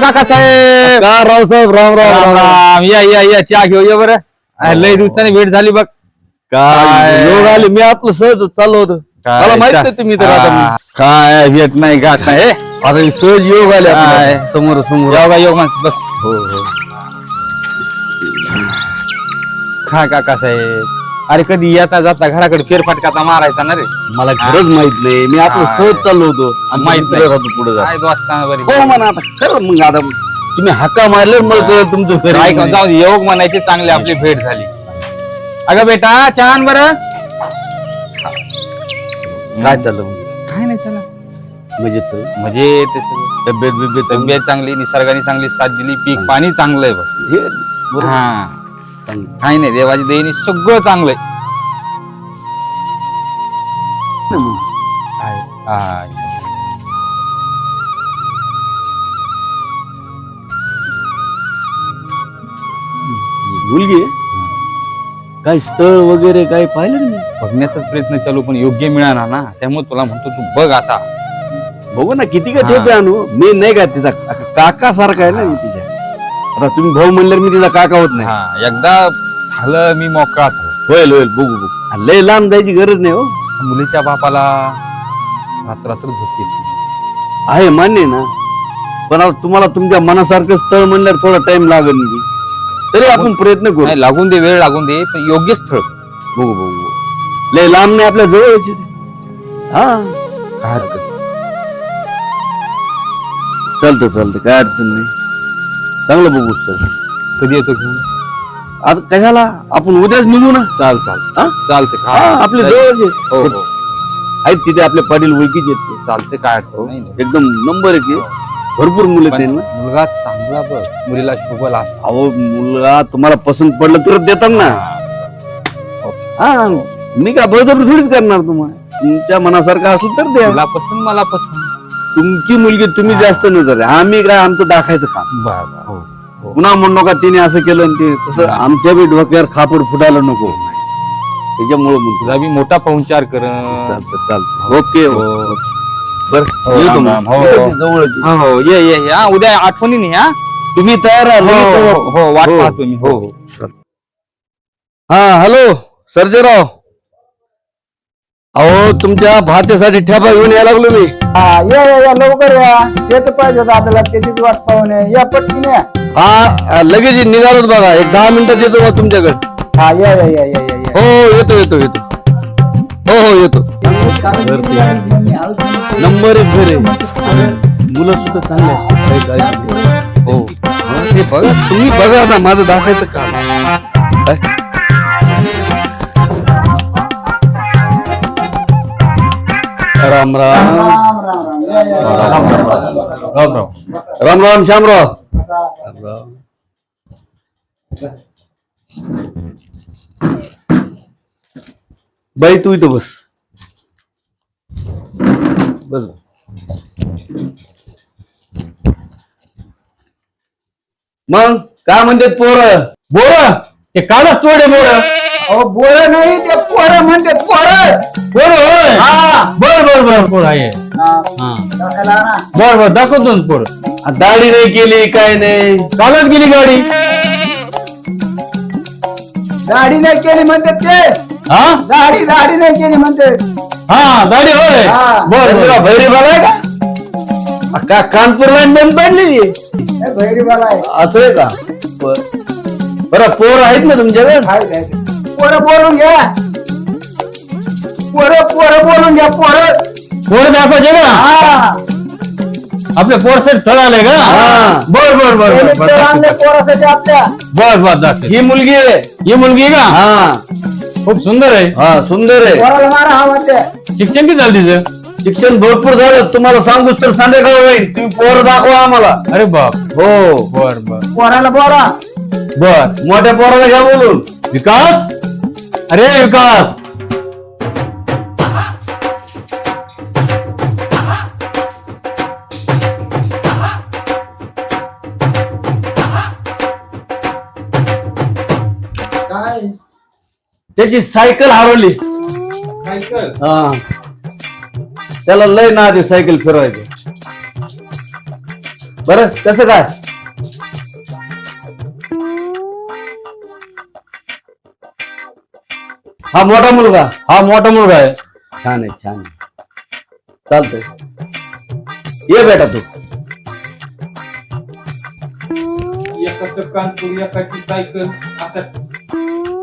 काका साहेब. का रावसाहेब राम राम राम राम. या या या. चहा घेऊ या बरं. अरे, लय दिवसाने भेट झाली बघ. काय? योग आले मी आपलं सहज चाललो होतं. काय मला माहीत नाही तुम्ही तर आता हा, काय येत नाही गाठ नाही हे? आता हे सहज योग आले काय? आपल्याला. समोर समोर. या बा, योग माणसं, बस. हो हो. काय काका साहेब. अरे कधी येता जाता घराकडे फेरफटकाचा मारायचा ना रे? मला खरंच माहीत नाही. मी आपलं काय? सहज चाललो होतो. आणि माहीत नाही. होतो पुढे जा. काय दोस्ताना बरी. हो म्हणा आता. खरं मग आता तुम्ही हाका मारले मला कळलं तुमचं खरं काय नाही. जाऊ दे, योग म्हणायचे चांगले आपली भेट झाली. अगं बेटा छान बरं. काय चाललं मग? काय नाही चला. म्हणजे. म्हणजे ते सगळं. तब्येत बिब्येत तब्येत चांगली निसर्गाने चांगली साथ दिली. पीक पाणी चांगलं आहे बघ. हे बरोबर. हा. चांगलं. काही नाही देवाची देईनी सगळं चांगलं आहे हा. मुलगी आहे? काय स्थळ वगैरे काय पाहिलं नाही बघण्याचाच प्रयत्न चालू पण योग्य मिळाला ना त्यामुळे तुला म्हणतो तू बघ आता बघू ना किती का. ठेपे आणू मी नाही का तिचा काका सारखा आहे ना मी तिच्या आता तुम्ही भाऊ म्हणल्यावर मी तिचा काका होत नाही. हा एकदा झालं मी मोकळा झालो. होईल होईल बघू बघू. लय लांब जायची गरज नाही हो. मुलीच्या बापाला रात्र झोप येते आहे मान्य आहे ना. पण आता तुम्हाला तुमच्या मनासारखं स्थळ म्हणल्यावर थोडा टाइम लागेल नाही. तरी आपण प्रयत्न करू. नाही लागून दे वेळ लागून दे पण योग्य स्थळ. बघू बघू बघू. लय लांब नाही आपल्या जवळची हा. काय हरकत नाही. चालतं चालतं काय अडचण नाही. चांगलं बघू स्थळ कधी येतो घेऊन आता कशाला आपण उद्याच निघू ना? चाल चाल. हा? चालते हा, आपले जवळचे. हो हो. आहेत तिथे आपल्या पाटील ओळखीचे आहेत ते. चालते काय अडचण नाही. ना. एकदम नंबर आहे ते. भरपूर मुलं आहेत पण त्यांना. मुलगा चांगला बघ. मुलीला शुभल असा अहो मुलगा तुम्हाला पसंत पडलं तर देतात ना. हा. मी का बळजबरी थोडीच करणार तुम्हाला? तुमच्या मनासारखं असलं तर द्या. तुला पसंत मला पसंत. तुमची मुलगी तुम्ही जास्त नजर आहे आम्ही काय आमचं दाखायचं काम. बर हो. पुन्हा म्हणू नका तिने असं केलं आणि ते तसं आमच्या बी डोक्यावर खापर फुटायला नको. त्याच्यामुळे म्हणतो. बी मोठा पाहुणचार कर. चालतं चालतं. ओके हो. बर हो. हो, हो. हो. हो ये ये. हा उद्या आठवणीने हा? तुम्ही तयार हो. हो, हो वाट हो. पाहतो मी. हो हो. हा हॅलो सर्जेराव. अहो तुमच्या भाच्यासाठी ठेपा घेऊन यायला लागलो मी. हा या या या लवकर या. ते तर पाहिजे होतं आपल्याला त्याचीच वाट पाहून या. या पटकीन या. हा लगेच निघालोच बघा. एक दहा मिनिटात येतो बा तुमच्याकडे. हा या या या या या या. हो येतो येतो येतो. हो हो येतो. नंबर एक घरे. मुलं सुद्धा चांगले आहेत. काही काळजी नाही. हो. हा, ते बघा. तुम्ही बघा ना माझं दाखवायचं काम. काय? राम राम. राम राम राम या या या. राम राम राम राम श्यामराव राम राम बाई तू इथं बस. बस. मग काय म्हणतात पोर? बोर? ते कालच तोडे बोर. अहो बोर नाही ते पोरं म्हणते पोरं. बोर होय? हा. बर बर बर पोर आहे. हा. बर बर दाखवतो ना पोर. दाढी नाही केली काय नाही. कालच गेली गाडी. दाढी नाही केली म्हणते ते. हा? दाढी दाढी नाही केली म्हणते. हा दाढी होय. हा. बर बर. भैरी बाला आहे का? का कानपूर लाईन बंद पडलेली आहे. हे भैरीवाला आहे. असं आहे का? बर. बरं पोर आहेत ना तुमच्याकडे. पोरं बोलून घ्या. पोरं पोरं बोलून घ्या पोरं. पोर दाखवायचे का? हा. आपले पोर सेट थळ आले का? बर बर बर त्यांनी बर आणले पोरासाठी आपल्या. बर बर दाखव. ही मुलगी आहे. ही मुलगी आहे का? हा. खूप सुंदर आहे. हा सुंदर आहे. पोराला मारा हा म्हणते. शिक्षण किती झालं तिचं? शिक्षण भरपूर झालं. तुम्हाला सांगूच तर संध्याकाळ होईल. तुम्ही पोर दाखवा आम्हाला. अरे बाप. हो. बर बर. पोराला बोला. बर. मोठ्या पोराला घ्या बोलून. विकास? अरे विकास! काय? त्याची सायकल हरवली. हा. त्याला लय ना आधी सायकल फिरवायची. बरं कसं काय? हा मोठा मुलगा. हा मोठा मुलगा आहे. छान आहे छान आहे. चालतंय. ये बेटा तू. एकाचं कानपूर एकाची सायकल आता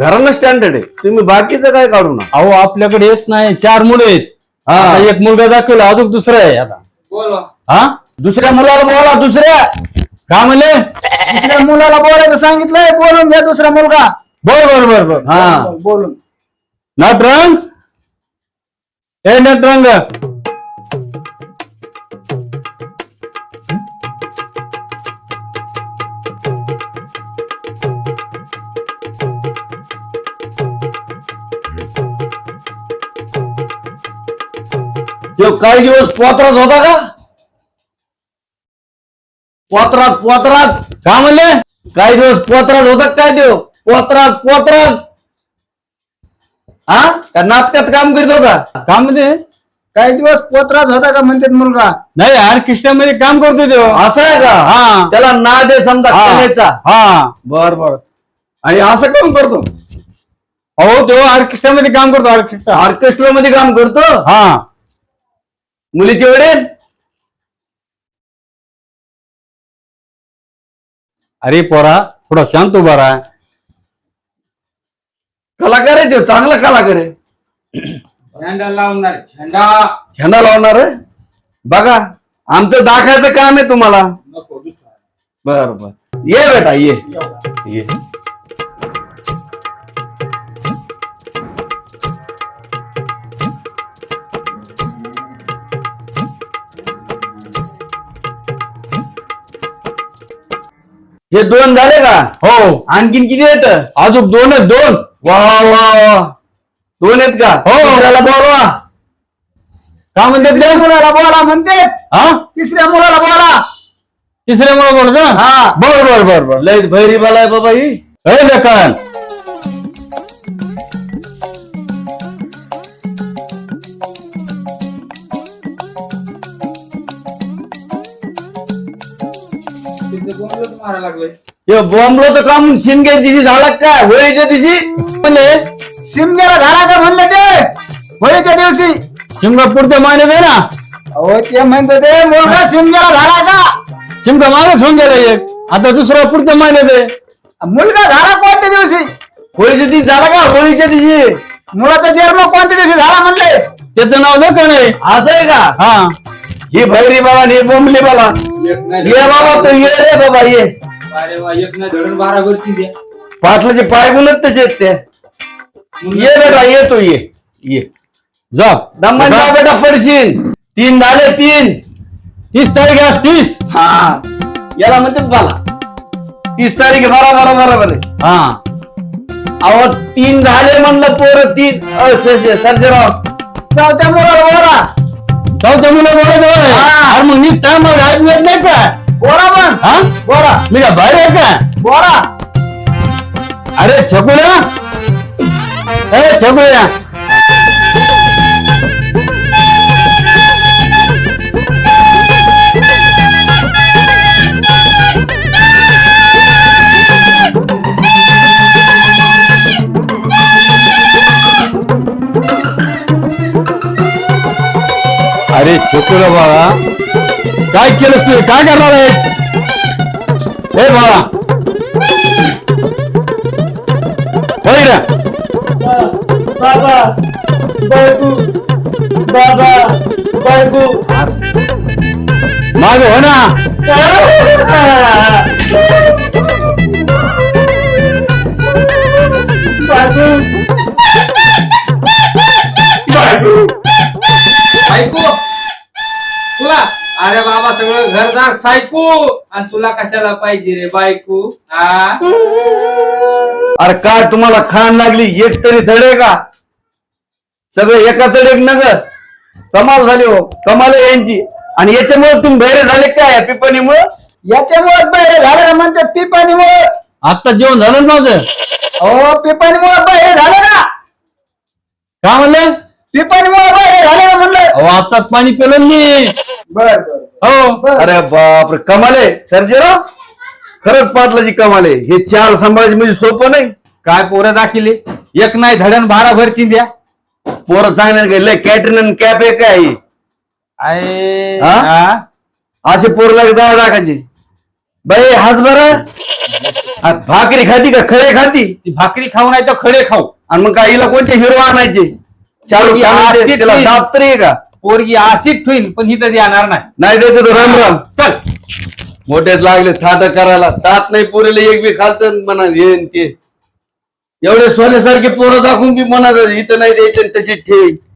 घरानं स्टँडर्ड आहे. तुम्ही बाकीचं काय काढू ना अहो आपल्याकडे येत नाही चार मुलं आहेत. हा. आता एक मुलगा दाखवला अजून दुसरा आहे आता. बोलवा. हा? दुसऱ्या मुलाला बोला दुसऱ्या. का म्हणले दुसऱ्या मुलाला बोलायचं सांगितलंय बोलून घ्या दुसरा मुलगा. बर बर बर बर हा. बोलून. नटरंग ए नटरंग तो काही दिवस पोत्रात होता का? पोत्रात पोत्रात का म्हणले काही दिवस पोत्रात होता काय देव पोत्रात पोत्रात हा? का नाटकात काम करीत होता? का म्हणले काही दिवस पोत्रात होता का म्हणतात मुलगा? नाही ऑर्केस्ट्रा मध्ये काम करतो तो. असं आहे का? हा. त्याला नाद आहे समजा हा. हा. बर बर. आणि असं काम करतो? अहो तो ऑर्केस्ट्रा मध्ये काम करतो ऑर्केस्ट्रा. ऑर्केस्ट्रा मध्ये काम करतो? हा. मुलीचे वडील? अरे पोरा थोडा शांत उभा राहा. कलाकार आहे तो चांगला कलाकार आहे. झेंडा लावणार झेंडा. झेंडा लावणार आहे? बघा आमचं दाखायचं काम आहे तुम्हाला. नको दुसरा. बर बर. ये बेटा ये. ये. हे दोन झाले का? हो. आणखीन किती येत अजून दोन आहेत दोन. वा वा वा. दोन आहेत का? हो. दुसऱ्याला बोलवा. का म्हणते तिसऱ्या मुलाला बोला म्हणते. हा? तिसऱ्या मुलाला बोला. तिसऱ्या मुळे बोलतो? हा. बर बर बर बर. लय भैरी बाला आहे बाबा ही ए लेखन बॉम्बलो तर काम शिंगे दिशी झाला काय होळीच्या दिशी म्हणले शिमग्याला झाला का म्हणलं ते? होळीच्या दिवशी? शिमगा पुढच्या महिन्यात आहे ना? अहो ते म्हणतो ते मुलगा शिमग्याला झाला का? शिमगा मागच होऊन गेला एक. आता दुसरा पुढच्या महिन्यात आहे. मुलगा झाला कोणत्या दिवशी? होळीच्या दिवशी झाला का? होळीच्या दिवशी? मुलाचा जन्म कोणत्या दिवशी झाला म्हणले? त्याचं नाव लेखन आहे असं आहे का? हा. ही भैरी बाबा आणि ही बोंबली बाबा. नाही. ये बाबा तू ये रे बाबा ये. अरे वा एक नाही धडण बारा वरची द्या. पाटलाचे पाय गुणच तसे आहेत ते. ये बेटा ये तू ये. ये. जा. दमन जा बेटा पडशील. तीन झाले तीन. तीस तारीख आहे तीस. हा. याला म्हणतात बाला. तीस तारीख आहे, बरोबर बरोबर आहे हा. अहो तीन झाले म्हणलं पोरं तीन. अ, स- स- सर्जेराव. चौथ्या मुलाला बोला. चौथ्या मुलं बोलत होय. हा. अरे मग मी काय मग ऐकू येत नाही का? बोला मग हा बोला मी का बाहेर आहे का बोला अरे छकुल्या अरे छकुल्या बाळा काय केलंस तू काय करणार आहे हे बाळा होय रे बाबा बायको बाबा बायको माग हो ना घरदार सायको. आणि तुला कशाला पाहिजे रे बायको? हा? अरे काय तुम्हाला खाण लागली? एक तरी धडे का? सगळं एका एक नग. कमाल झाली हो. कमाल आहे यांची. आणि याच्यामुळे तुम्ही बहिरे झाले काय? पिपणीमुळे? याच्यामुळे बाहेर झालं ना म्हणतात पिपाणीमुळे. आता जेवण झालं ना माझं? अहो पिपाणीमुळे बाहेर झालं ना. काय म्हणलं? पिपाणीमुळे बाहेर झालं ना म्हणलं. अहो आताच पाणी पिलं मी. बर बर. हो अरे बापरे कमाले. सर्जेराव खरंच पाटलाची कमाले. हे चार सांभाळायचे म्हणजे सोपं नाही. काय पोरं दाखिले? एक नाही धडण बारा भर चिंध्या. पोरं चांगले गेले कॅटरिन आणि कॅप एक आहे हा? हा? असे पोरं लागले जाळ टाकायचे बाई हाच बरं. भाकरी खाती का खरे खाती? ती भाकरी खाऊ नाही तर खडे खाऊ. आणि मग काय हिला कोणते हिरो आणायचे? चालू कामाचे, आरसी त्याला ट्रेन. दाब तरी आहे का? पोरगी आशिक ठेवीन पण ही तर येणार नाही. नाही द्यायचं तर राम राम. चल. मोठेच लागले थाट करायला. तात नाही पुरेले एक बी खालत म्हणा हे न ते. एवढे सोन्यासारखे पोरं दाखवून बी म्हणा इथं नाही द्यायचं आणि तशी ठेवी